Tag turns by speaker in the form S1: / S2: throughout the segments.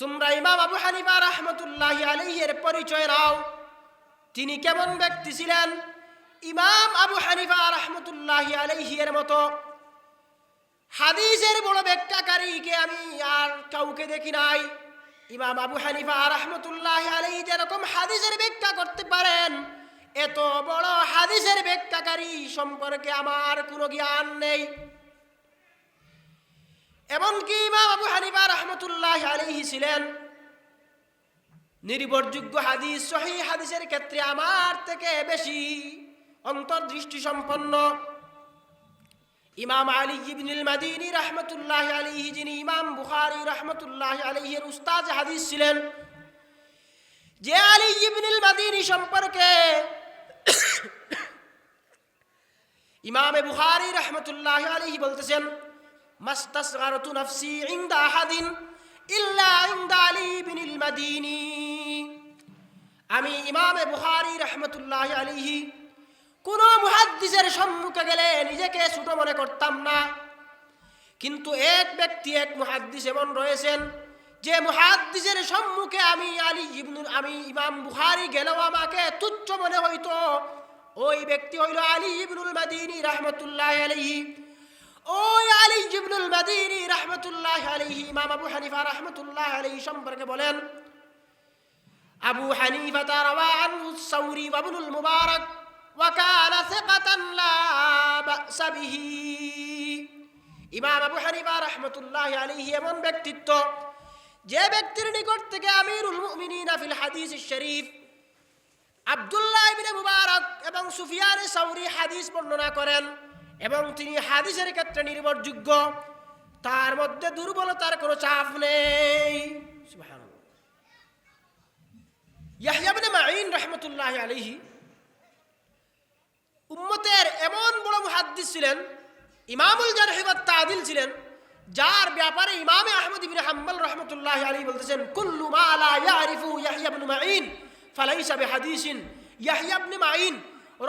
S1: তোমরা ইমাম আবু হানিফা রহমতুল্লাহ আলাইহের পরিচয় নাও। তিনি কেমন ব্যক্তি ছিলেন? ইমাম আবু হানিফা রহমতুল্লাহ আলাইহির মতো। হাদিসের বড় ব্যাখ্যাকারীকে আমি আর কাউকে দেখি নাই। ইমাম আবু হানিফা রহমতুল্লাহ আলাই যেরকম হাদিসের ব্যাখ্যা করতে পারেন, এত বড় হাদিসের ব্যাখ্যাকারী সম্পর্কে আমার কোনো জ্ঞান নেই। এমনকি ইমাম আবু হানিফা রহমতুল্লাহ আলাইহি ছিলেন। নির্ভরযোগ্য হাদিস, সহি হাদিসের ক্ষেত্রে আমার থেকে বেশি অন্তর্দৃষ্টি সম্পন্ন ইমাম আলী ইবনুল মাদিনী রহমতুল্লাহ আলাইহি, যিনি ইমাম বুখারী রহমতুল্লাহ আলাইহির উস্তাদ হাদিস ছিলেন, যে আলী ইবনুল মাদিনী সম্পর্কে ইমামে বুখারী রহমতুল্লাহ আলাইহি বলতেছেন মাস্তাসগারতু নাফসি ইনদা আহাদিন ইল্লা ইনদা আলী ইবনুল মাদিনী। আমি ইমামে বুখারী রহমতুল্লাহ আলাইহি কোন মুহাদ্দিসের সম্মুখে গেলে নিজেকে ছোট মনে করতাম না। কিন্তু এক ব্যক্তি, এক মুহাদ্দিস এমন রয়েছেন, যে মুহাদ্দিসের সম্মুখে আমি আলী ইবনুল, আমি ইমাম বুহারি গেলেও আমাকে তুচ্ছ মনে হইতো। ওই ব্যক্তি হইল আলী ইবনুল মাদিনী রহমতুল্লাহ আলাইহি। ওই আলী ইবনুল মাদিনী রহমতুল্লাহ আলাইহি ইমাম আবু হানিফা রহমতুল্লাহ আলাইহি সম্পর্কে বলেন আবু হানিফা রাওয়া আনহু সাউরি ওয়া ইবনুল মুবারক وكان ثقة لا بأس به ইমাম আবু হানিফা রহমতুল্লাহ আলাইহি এমন ব্যক্তিত্ব যে ব্যক্তির নিকট থেকে আমিরুল মুমিনিন ফিল হাদিস শরীফ আব্দুল্লাহ ইবনে মুবারক এবং সুফিয়ান সাউরি হাদিস বর্ণনা করেন এবং তিনি হাদিসের ক্ষেত্রে নির্ভরযোগ্য। তার মধ্যে দুর্বলতার কোনো চাপ নেই। ইবনে মাঈন রাহমাতুল্লাহি উম্মতের এমন বড় মুহাদ্দিস ছিলেন, ইমামুল জারহিবাত তাদিল ছিলেন, যার ব্যাপারে ইমামে আহমদ ইবনে হাম্বল রহমতুল্লাহ আলী বলতেছেন, কুল্লু মা লা ইয়ারিফু ইয়াহইয়া ইবনে মাঈন ফালাইসা বিহাদিসিন। ইয়াহইয়া ইবনে মাঈন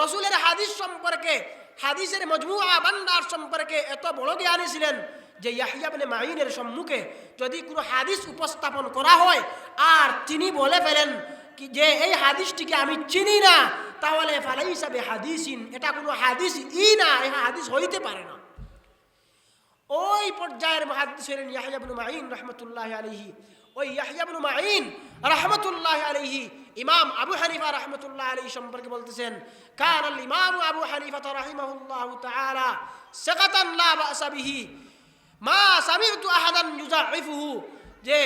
S1: রাসূলের হাদিস সম্পর্কে হাদিসের মজমুআ বান্দার সম্পর্কে এত বড় জ্ঞানী ছিলেন যে ইয়াহইয়া ইবনে মাঈনের সম্মুখে যদি কোনো হাদিস উপস্থাপন করা হয়, আর তিনি বলে ফেলেন যে এই হাদিসটিকে আমি চিনি না, তাহলে ফালাই হিসাবে হাদিসিন এটা কোনো হাদিস ই না, এ হাদিস হইতে পারে না। ওই পর্যায়ের মহাদিস হলেন ইয়াহিয়াবনু মাইন রহমতুল্লাহ আলহি ওই ইয়াহিয়াবনু মাইন রহমতুল্লাহ আলহি ইমাম আবু হানিফা রহমতুল্লাহ আলহি সম্পর্কে বলতেছেন কান আল ইমাম আবু হানিফা রাহিমাহুল্লাহ তাআলা সাকাতান লা বাসা বিহি, মা সামিউতু আহাদান ইউজাইফুহু যে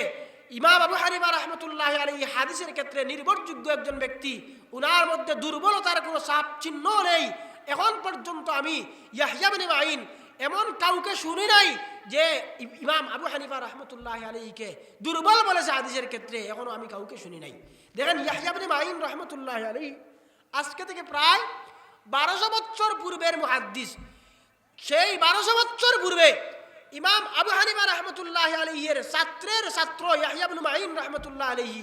S1: ইমাম আবু হানিফা রহমতুল্লাহ আলী হাদিসের ক্ষেত্রে নির্ভরযোগ্য একজন ব্যক্তি, উনার মধ্যে দুর্বলতার কোনো সাপ চিহ্ন নেই। এখন পর্যন্ত আমি ইয়াহিয়াবিন আইন এমন কাউকে শুনি নাই যে ইমাম আবু হানিফা রহমতুল্লাহ আলীকে দুর্বল বলেছে হাদিসের ক্ষেত্রে, এখনও আমি কাউকে শুনি নাই। দেখেন ইয়াহিয়াবিন আইন রহমতুল্লাহ আলী আজকে থেকে প্রায় বারোশো বছর পূর্বের মুহাদ্দিস। সেই বারোশো বছর পূর্বে ইমাম আবু হানিফা রহমতুল্লাহ আলহির ছাত্রের ছাত্র ইয়াহিয়াবনু মাইন রহমতুল্লাহ আলহি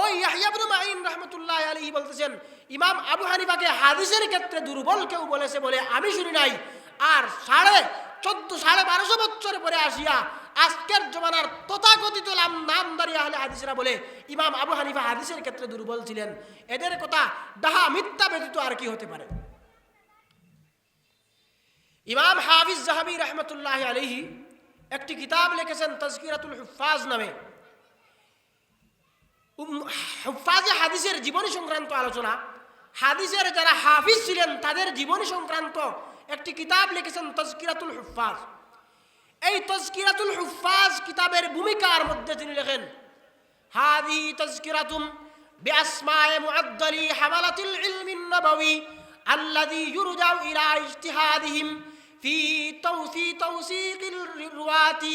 S1: ওই ইয়াহিয়াবনু মাইন রহমতুল্লাহ আলহি বলতেছেন, ইমাম আবু হানিফাকে হাদিসের ক্ষেত্রে দুর্বল কেউ বলেছে বলে আমি শুনি নাই। আর সাড়ে চোদ্দ সাড়ে বারোশো বছর পরে আসিয়া আজকের জমানার তথাকথিত নাম নামদারি আহলে হাদিসরা বলে ইমাম আবু হানিফা হাদিসের ক্ষেত্রে দুর্বল ছিলেন। এদের কথা ডাহা মিথ্যা ব্যতীত আর কি হতে পারে? ইমাম হাফিজ জাহাবি রহমতুল্লাহ আলহি একটি কিতাব লিখেছেন তজকিরাতুল হুফাজ নামে। হুফাজে হাদিসের জীবনী সংক্রান্ত আলোচনা। হাদিসের যারা হাফিজ ছিলেন, তাদের জীবনী সংক্রান্ত একটি কিতাব লিখেছেন তজকিরাতুল হুফাজ এই তজকিরাতুল হুফাজ কিতাবের ভূমিকার মধ্যে তিনি লেখেন হাদি তজকিরাতুম بأسماء معدل حملة العلم النبوي الذي يرجع إلى اجتهادهم في توثي توثيق الرواة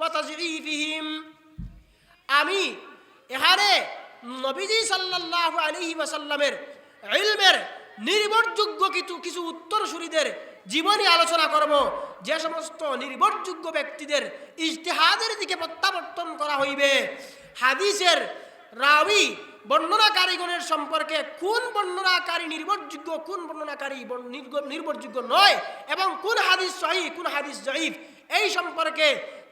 S1: وتضعيفهم আমি এখানে নবীজি সাল্লাল্লাহু আলাইহি ওয়াসাল্লামের ইলমের নির্ভরযোগ্য কিছু কিছু উত্তরসূরিদের জীবনী আলোচনা করব। যে সমস্ত নির্ভরযোগ্য ব্যক্তিদের ইজতিহাদের দিকে প্রত্যাবর্তন করা হইবে। হাদিসের রাবি বর্ণনাকারীগণের সম্পর্কে কোন বর্ণনাকারী নির্ভরযোগ্য, কোন বর্ণনাকারী নির্ভরযোগ্য নয় এবং কোন হাদিস সহি, কোন হাদিস জয়ীফ এই সম্পর্কে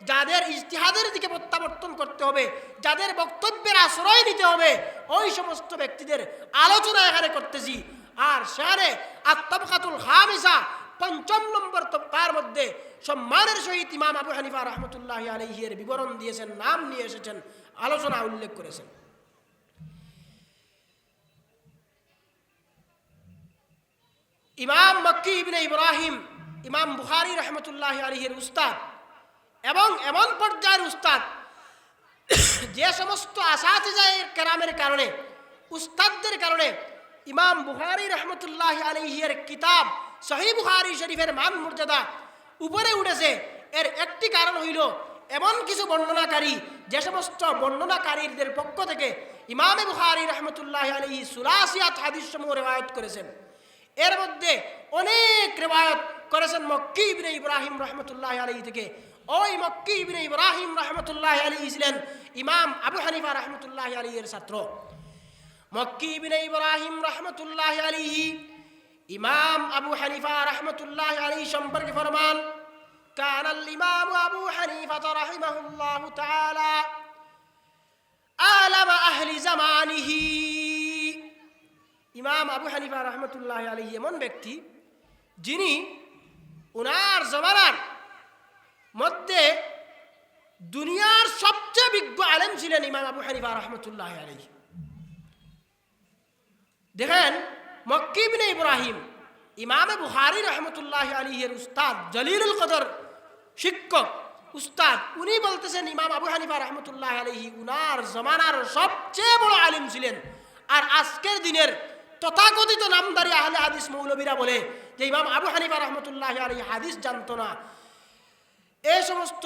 S1: যাদের ইজতিহাদের দিকে প্রত্যাবর্তন করতে হবে, যাদের বক্তব্যের আশ্রয় নিতে হবে, ওই সমস্ত ব্যক্তিদের আলোচনা এখানে করতেছি। আর সেখানে আত্মকাতুল হামিসা পঞ্চম নম্বর তার মধ্যে সম্মানের সহিত ইমাম আবু হানিফা রহমতুল্লাহ আলহিয়ের বিবরণ দিয়েছেন, নাম নিয়ে এসেছেন, আলোচনা উল্লেখ করেছেন। ইমাম মক্কি ইবনে ইব্রাহিম, ইমাম বুহারি রহমতুল্লাহ আলহির উস্তাদ এবং এমন পর্যায়ের উস্তাদ, যে সমস্ত আসাতিজায়ের কেরামের কারণে, উস্তাদদের কারণে ইমাম বুখারি রহমতুল্লাহ আলহিয়ের কিতাব সহি শরীফের মান মর্যাদা উপরে উঠেছে। এর একটি কারণ হইল, এমন কিছু বর্ণনাকারী, যে সমস্ত বর্ণনাকারীদের পক্ষ থেকে ইমামে বুখারি রহমতুল্লাহ আলহি সুলাসিয়াত হাদিস সমূহ রেওয়ায়ত করেছেন। এর মধ্যে অনেক রেওয়ায়ত করেছেন মক্কি ইবনে ইব্রাহিম রহমতুল্লাহ আলী থেকে। ওই মক্কি ইবনে ইব্রাহিম রহমতুল্লাহ আলী ছিলেন ইমাম আবু হানিফা রহমতুল্লাহ আলী এর ছাত্র। মক্কি ইবনে ইব্রাহিম রহমতুল্লাহ আলী ইমাম আবু হানিফা রহমতুল্লাহ আলী সম্পর্কে ফরমান كان الإمام أبو حنيفة رحمه الله تعالى آلم أهل زمانه ইমাম আবু হানিফা রহমতুল্লাহ আলী এমন ব্যক্তি যিনি উনার জমানার মধ্যে দুনিয়ার সবচেয়ে বিজ্ঞ আলেম ছিলেন ইমাম আবু হানিফা রহমতুল্লাহ আলী দেখেন মক্কিবিন ইব্রাহিম। ইমামে বুহারি রহমতুল্লাহ আলীর উস্তাদ জলিলুল কদর শিক্ষক উস্তাদ, উনি বলতেছেন ইমাম আবু হানিফা রহমতুল্লাহ আলহি উনার জমানার সবচেয়ে বড় আলিম ছিলেন। আর আজকের দিনের তথাকথিত নামদারি আহলে হাদিস মৌলবীরা বলে যে ইমাম আবু হানিফা রহমতুল্লাহ আলী হাদিস জানতো না। এই সমস্ত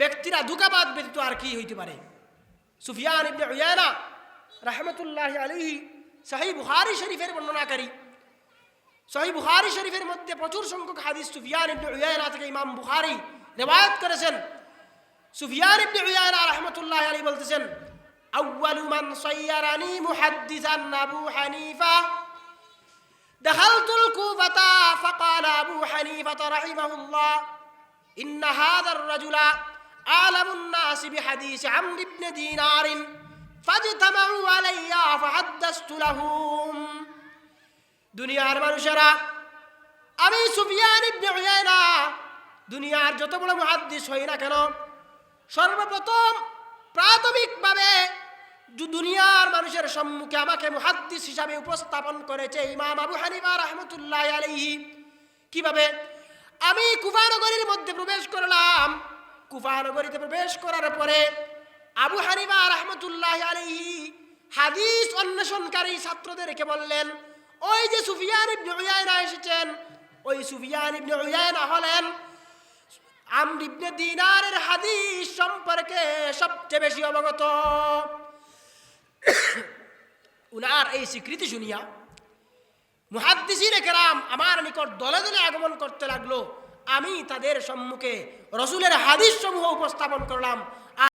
S1: ব্যক্তিরা দুকাবাদ ব্যতীত আর কি হইতে পারে? সুফিয়ান ইবনে উয়ানা রহমতুল্লাহ আলহি সাহি বুহারি শরীফের বর্ণনাকারী সহি বুখারি শরীফের মধ্যে প্রচুর সংখ্যক হাদিস সুফিয়ান ইবনে উয়ায়না থেকে ইমাম বুখারী রিওয়ায়াত করেছেন সুফিয়ান ইবনে উয়ায়না রাহমাতুল্লাহি আলাইহি বলতেছেন আউয়ালু মান সাইয়ারানি মুহাদ্দিসান আবু হানিফা دخلت الكوفة فقال أبو حنيفة رحمه الله إن هذا الرجل أعلم الناس بحديث عمرو بن دينار ফাজতামাউ আলাইয়া ফাহাদ্দাসতু লাহুম। দুনিয়ার মানুষেরা, আমি সুফিয়ান ইবনে উয়াইনা দুনিয়ার যত বড় মুহাদ্দিস হই না কেন, সর্বপ্রথম প্রাথমিকভাবে দুনিয়ার মানুষের সম্মুখে আমাকে মুহাদ্দিস হিসাবে উপস্থাপন করেছে ইমাম আবু হানিফা রহমতুল্লাহ আলাইহি। কীভাবে? আমি কুফানগরীর মধ্যে প্রবেশ করলাম। কুফানগরীতে প্রবেশ করার পরে আবু হানিফা রহমতুল্লাহ আলাইহি হাদিস অন্বেষণকারী ছাত্রদেরকে বললেন, ওই যে সুফিয়ান ইবনে উয়াইনা এসেছেন, ওই সুফিয়ান ইবনে উয়াইনা হলেন আমর ইবনে দিনারের হাদিস সম্পর্কে সবচেয়ে বেশি অবগত। উনার এই স্বীকৃতি শুনিয়া মুহাদ্দিসিন কেরাম আমার নিকট দলে দলে আগমন করতে লাগল। আমি তাদের সম্মুখে রসুলের হাদিস সমূহ উপস্থাপন করলাম।